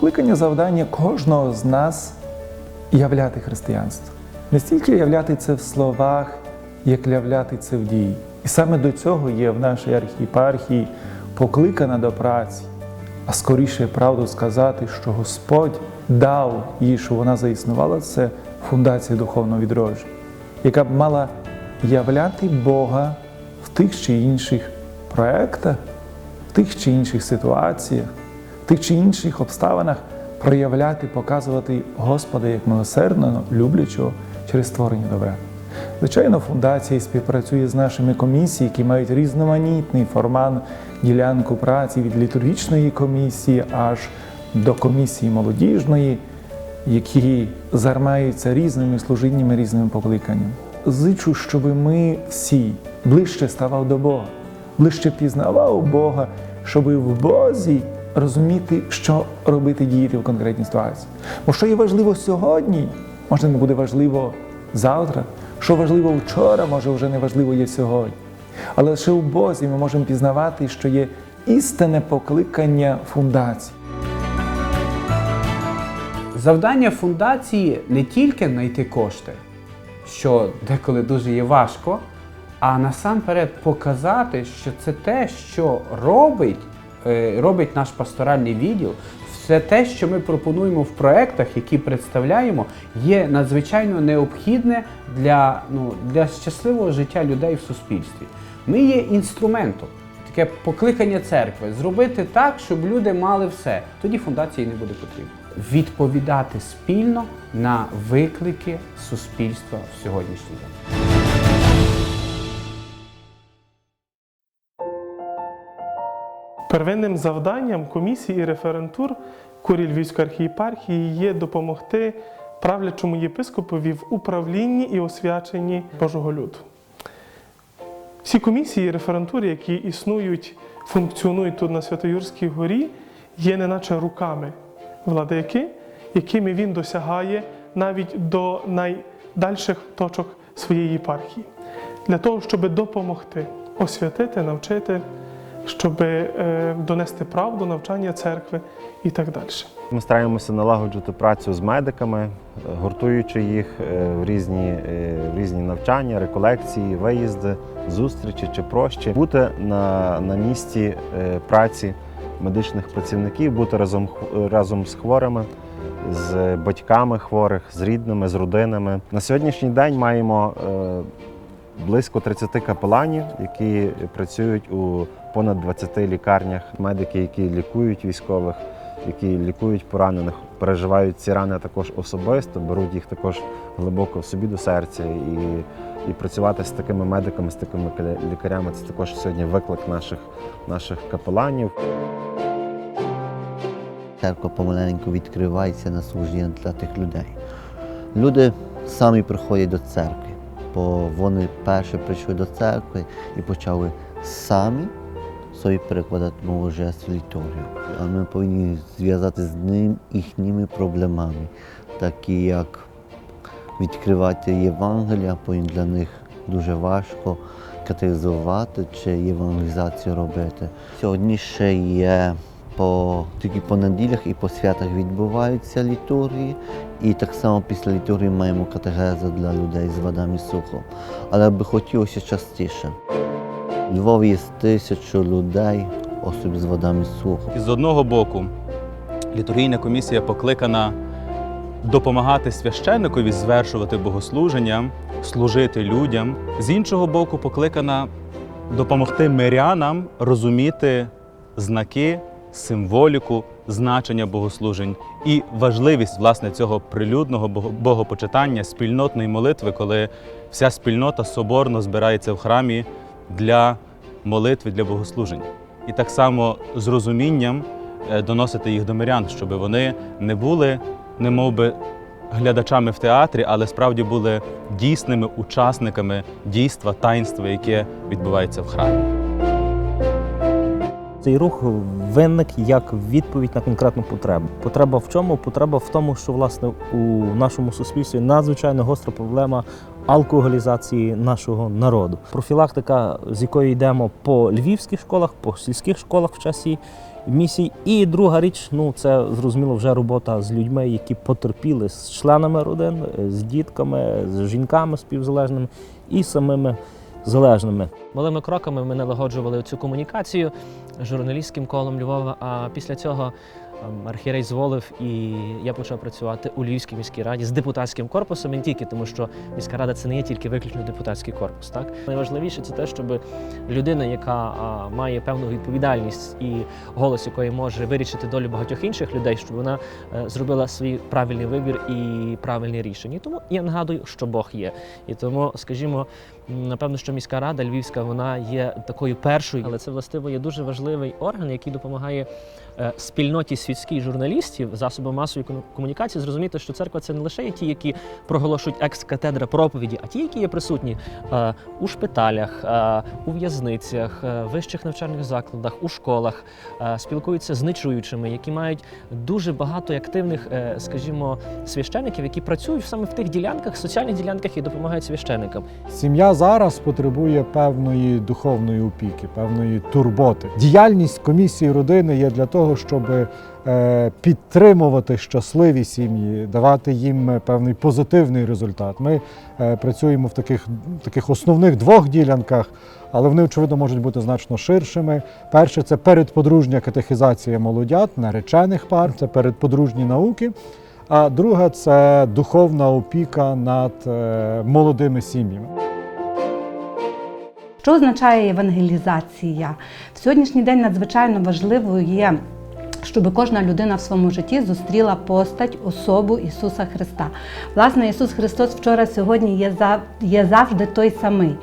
покликання завдання кожного з нас являти християнство. Не стільки являти це в словах, як являти це в дії. І саме до цього є в нашій архієпархії покликана до праці, а скоріше правду сказати, що Господь дав їй, що вона заіснувала, це фундація духовного відродження, яка б мала являти Бога в тих чи інших проектах, в тих чи інших ситуаціях, тих чи інших обставинах проявляти, показувати Господа як милосердного, люблячого через створення добра. Звичайно, фундація співпрацює з нашими комісіями, які мають різноманітний формат ділянку праці від літургічної комісії аж до комісії молодіжної, які займаються різними служіннями, різними покликаннями. Зичу, щоб ми всі ближче ставали до Бога, ближче пізнавав Бога, щоб в Бозі розуміти, що робити діяти в конкретній ситуації. Бо що є важливо сьогодні, може не буде важливо завтра, що важливо вчора, може вже не важливо є сьогодні. Але лише у Бозі ми можемо пізнавати, що є істинне покликання фундації. Завдання фундації не тільки знайти кошти, що деколи дуже є важко, а насамперед показати, що це те, що робить, робить наш пасторальний відділ, все те, що ми пропонуємо в проектах, які представляємо, є надзвичайно необхідне для, ну, для щасливого життя людей в суспільстві. Ми є інструментом. Таке покликання церкви зробити так, щоб люди мали все. Тоді фундації не буде потрібно. Відповідати спільно на виклики суспільства в сьогоднішній день. Первинним завданням комісії і референтур курі Львівської архієпархії є допомогти правлячому єпископові в управлінні і освяченні Божого люду. Всі комісії і референтури, які існують, функціонують тут на Святоюрській горі, є неначе руками владики, якими він досягає навіть до найдальших точок своєї єпархії, для того, щоб допомогти освятити, навчити, щоб е, донести правду, навчання церкви і так далі. Ми стараємося налагоджувати працю з медиками, е, гуртуючи їх е, в різні, в різні навчання, реколекції, виїзди, зустрічі чи прощі. Бути на, на місці праці медичних працівників, бути разом, разом з хворими, з батьками хворих, з рідними, з родинами. На сьогоднішній день маємо близько 30 капеланів, які працюють у понад 20 лікарнях, медики, які лікують військових які лікують поранених, переживають ці рани також особисто, беруть їх також глибоко в собі до серця. І, і працювати з такими медиками, з такими лікарями це також сьогодні виклик наших, наших капеланів. Церква помаленьку відкривається на служіння для тих людей. Люди самі приходять до церкви, бо вони перші прийшли до церкви і почали самі собі перекладати божество літургію. А ми повинні зв'язати з ним їхніми проблемами, такі як відкривати Євангелія, потім для них дуже важко катехизувати чи євангелізацію робити. Сьогодні ще є по тільки по неділях і по святах відбуваються літургії, і так само після літургії маємо катехезу для людей з вадами сухом. Але би хотілося частіше. У Львові є тисячу людей, осіб з вадами сухом. І з одного боку, літургійна комісія покликана допомагати священникові звершувати богослуження, служити людям. З іншого боку, покликана допомогти мирянам розуміти знаки, символіку, значення богослужень і важливість власне цього прилюдного бого- богопочитання, спільнотної молитви, коли вся спільнота соборно збирається в храмі для молитви, для богослужень. І так само з розумінням е, доносити їх до мирян, щоб вони не були немов би глядачами в театрі, але справді були дійсними учасниками дійства, таїнства, яке відбувається в храмі. Цей рух виник як відповідь на конкретну потребу. Потреба в чому? Потреба в тому, що власне у нашому суспільстві надзвичайно гостра проблема алкоголізації нашого народу. Профілактика, з якою йдемо по львівських школах, по сільських школах в часі місій. І друга річ, ну це зрозуміло вже робота з людьми, які потерпіли з членами родин, з дітками, з жінками співзалежними і самими залежними. Малими кроками ми налагоджували цю комунікацію з журналістським колом Львова. А після цього архірей зволив, і я почав працювати у Львівській міській раді з депутатським корпусом. Не тільки тому, що міська рада це не є тільки виключно депутатський корпус. Так найважливіше це те, щоб людина, яка має певну відповідальність і голос якої може вирішити долю багатьох інших людей, щоб вона е, зробила свій правильний вибір і правильне рішення. Тому я нагадую, що Бог є. І тому, скажімо, напевно, що міська рада Львівська вона є такою першою, але це властиво є дуже важливий орган, який допомагає спільноті світських журналістів, засобам масової комунікації зрозуміти, що церква це не лише ті, які проголошують екс-катедра проповіді, а ті, які є присутні е, у шпиталях, е, у в'язницях, е, вищих навчальних закладах, у школах, е, спілкуються з нечуючими, які мають дуже багато активних, е, скажімо, священиків, які працюють саме в тих ділянках, соціальних ділянках і допомагають священикам. Сім'я зараз потребує певної духовної опіки, певної турботи. Діяльність комісії родини є для того, щоб е, підтримувати щасливі сім'ї, давати їм е, певний позитивний результат. Ми е, працюємо в таких, таких основних двох ділянках. Але вони, очевидно, можуть бути значно ширшими. Перше це передподружня катехізація молодят, наречених пар, це передподружні науки. А друге це духовна опіка над молодими сім'ями. Що означає евангелізація? В сьогоднішній день надзвичайно важливою є, щоб кожна людина в своєму житті зустріла постать, особу Ісуса Христа. Власне, Ісус Христос вчора, сьогодні є, є завжди той самий.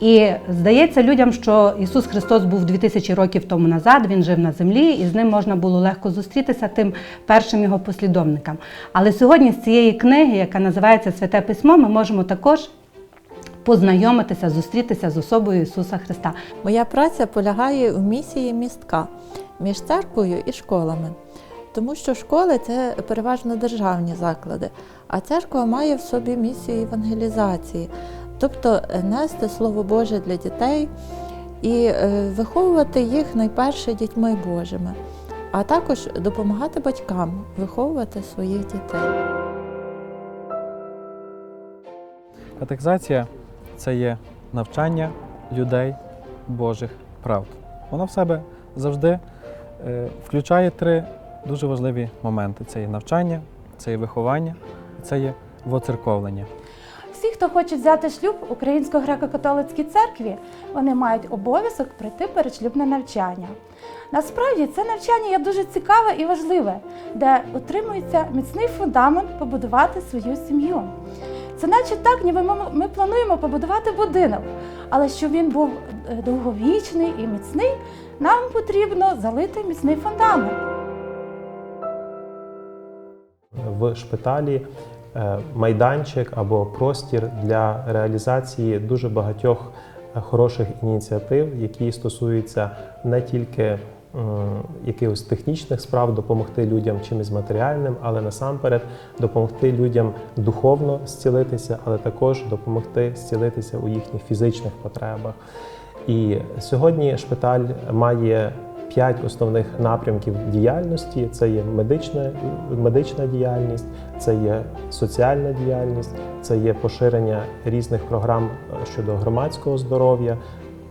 І здається людям, що Ісус Христос був 2000 років тому назад, Він жив на землі, і з ним можна було легко зустрітися тим першим його послідовникам. Але сьогодні з цієї книги, яка називається Святе Письмо, ми можемо також познайомитися, зустрітися з особою Ісуса Христа. Моя праця полягає в місії містка між церквою і школами, тому що школи це переважно державні заклади, а церква має в собі місію евангелізації, тобто е, нести Слово Боже для дітей і е, виховувати їх найперше дітьми Божими, а також допомагати батькам виховувати своїх дітей. Катехизація це є навчання людей Божих правд. Вона в себе завжди включає три дуже важливі моменти: це є навчання, це є виховання, це є воцерковлення. Всі, хто хочуть взяти шлюб в Українсько-греко-католицькій церкві, вони мають обов'язок пройти передшлюбне навчання. Насправді це навчання є дуже цікаве і важливе, де отримується міцний фундамент побудувати свою сім'ю. Це наче так, ніби ми, ми плануємо побудувати будинок, але щоб він був е, довговічний і міцний, нам потрібно залити міцний фундамент. в шпиталі е, майданчик або простір для реалізації дуже багатьох е, хороших ініціатив, які стосуються не тільки якихось технічних справ, допомогти людям чимось матеріальним, але насамперед допомогти людям духовно зцілитися, але також допомогти зцілитися у їхніх фізичних потребах. І сьогодні шпиталь має п'ять основних напрямків діяльності: це є медична, медична діяльність, це є соціальна діяльність, це є поширення різних програм щодо громадського здоров'я.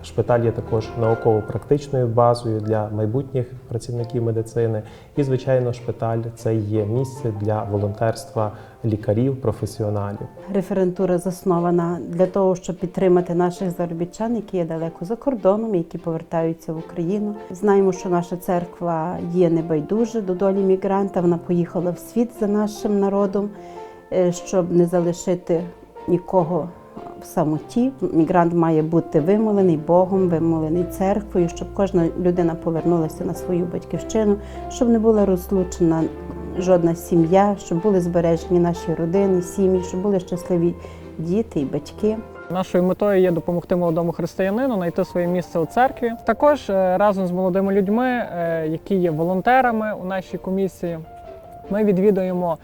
Шпиталь є також науково-практичною базою для майбутніх працівників медицини. І, звичайно, шпиталь це є місце для волонтерства лікарів, професіоналів. Референтура заснована для того, щоб підтримати наших заробітчан, які є далеко за кордоном, які повертаються в Україну. Знаємо, що наша церква є небайдужа до долі мігранта. Вона поїхала в світ за нашим народом, е, щоб не залишити нікого в самоті. Мігрант має бути вимолений Богом, вимолений церквою, щоб кожна людина повернулася на свою батьківщину, щоб не була розлучена жодна сім'я, щоб були збережені наші родини, сім'ї, щоб були щасливі діти і батьки. Нашою метою є допомогти молодому християнину знайти своє місце у церкві. Також е, разом з молодими людьми, е, які є волонтерами у нашій комісії, ми відвідуємо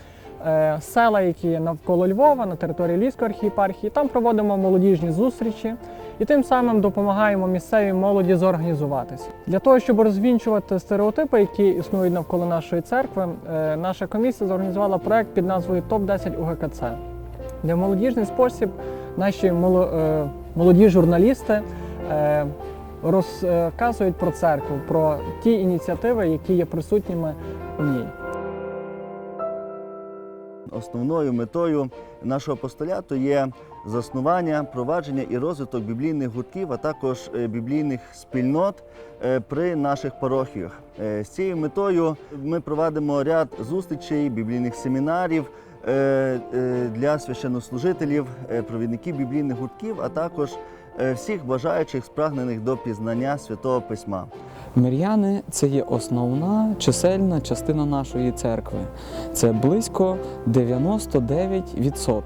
села, які навколо Львова, на території Львівської архієпархії. Там проводимо молодіжні зустрічі і тим самим допомагаємо місцевій молоді зорганізуватися. Для того, щоб розвінчувати стереотипи, які існують навколо нашої церкви, е, наша комісія зорганізувала проект під назвою Топ 10 УГКЦ. Де в молодіжний спосіб наші е, молоді журналісти е, розказують про церкву, про ті ініціативи, які є присутніми у ній. Основною метою нашого апостоляту є заснування, провадження і розвиток біблійних гуртків, а також е, біблійних спільнот е, при наших парохіях. Е, З цією метою ми проводимо ряд зустрічей, біблійних семінарів для священнослужителів, провідників біблійних гуртків, а також всіх бажаючих спрагнених до пізнання святого письма. Мир'яни це є основна чисельна частина нашої церкви. Це близько 99%.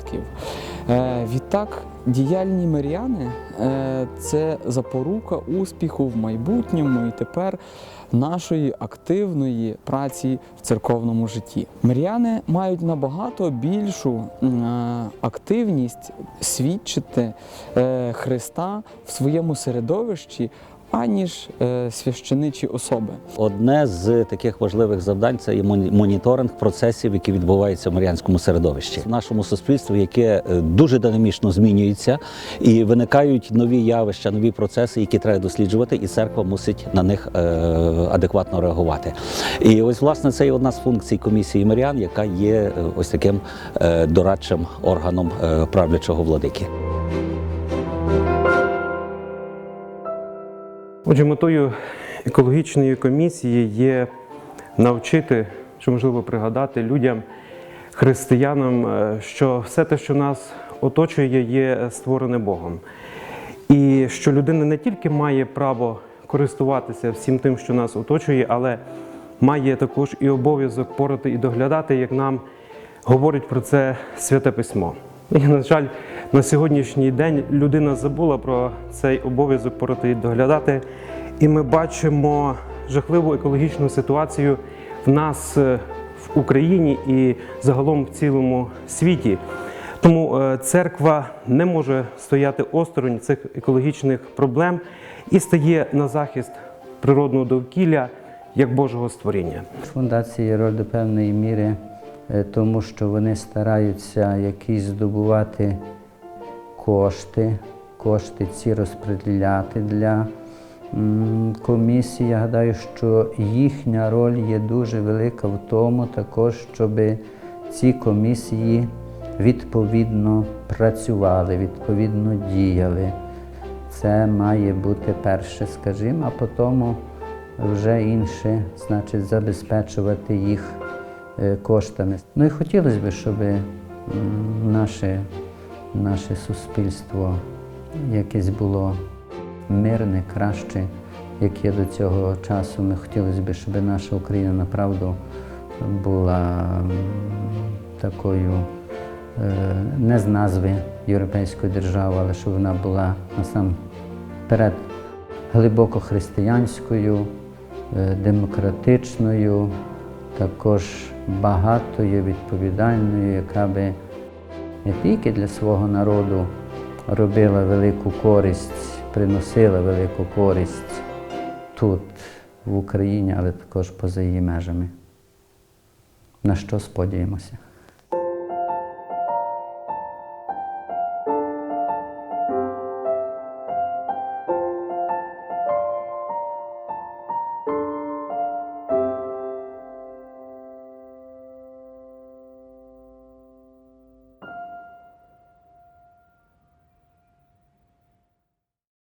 Е, Відтак, діяльні мир'яни е, це запорука успіху в майбутньому і тепер нашої активної праці в церковному житті. Мир'яни мають набагато більшу е, активність свідчити Христа в своєму середовищі аніж е, священичі особи. Одне з таких важливих завдань це і моніторинг процесів, які відбуваються в мар'янському середовищі в нашому суспільстві, яке е, дуже динамічно змінюється, і виникають нові явища, нові процеси, які треба досліджувати, і церква мусить на них е, адекватно реагувати. І ось власне це і одна з функцій комісії Маріан, яка є ось таким дорадчим органом правлячого владики. Отже, метою екологічної комісії є навчити, що можливо пригадати людям, християнам, е, що все те, що нас оточує, є створене Богом. І що людина не тільки має право користуватися всім тим, що нас оточує, але має також і обов'язок порати і доглядати, як нам говорить про це святе письмо. І, на жаль, на сьогоднішній день людина забула про цей обов'язок порати доглядати, і ми бачимо жахливу екологічну ситуацію в нас е, в Україні і загалом в цілому світі. Тому е, церква не може стояти осторонь цих екологічних проблем і стає на захист природного довкілля як Божого створіння. Фундації роль до певної міри, тому що вони стараються якісь здобувати кошти, кошти ці розподіляти для комісії. Я гадаю, що їхня роль є дуже велика в тому, також, щоб ці комісії відповідно працювали, відповідно діяли. Це має бути перше, скажімо, а потім вже інше, значить, забезпечувати їх е, коштами. Ну і хотілося б, щоб наше, наше суспільство якесь було мирне, краще, як є до цього часу. Ми хотілося б, щоб наша Україна направду була такою е, не з назви європейської держави, але щоб вона була насамперед глибоко християнською, е, демократичною, також багатою, відповідальною, яка би не тільки для свого народу робила велику користь, приносила велику користь тут, в Україні, але також поза її межами. На що сподіваємося?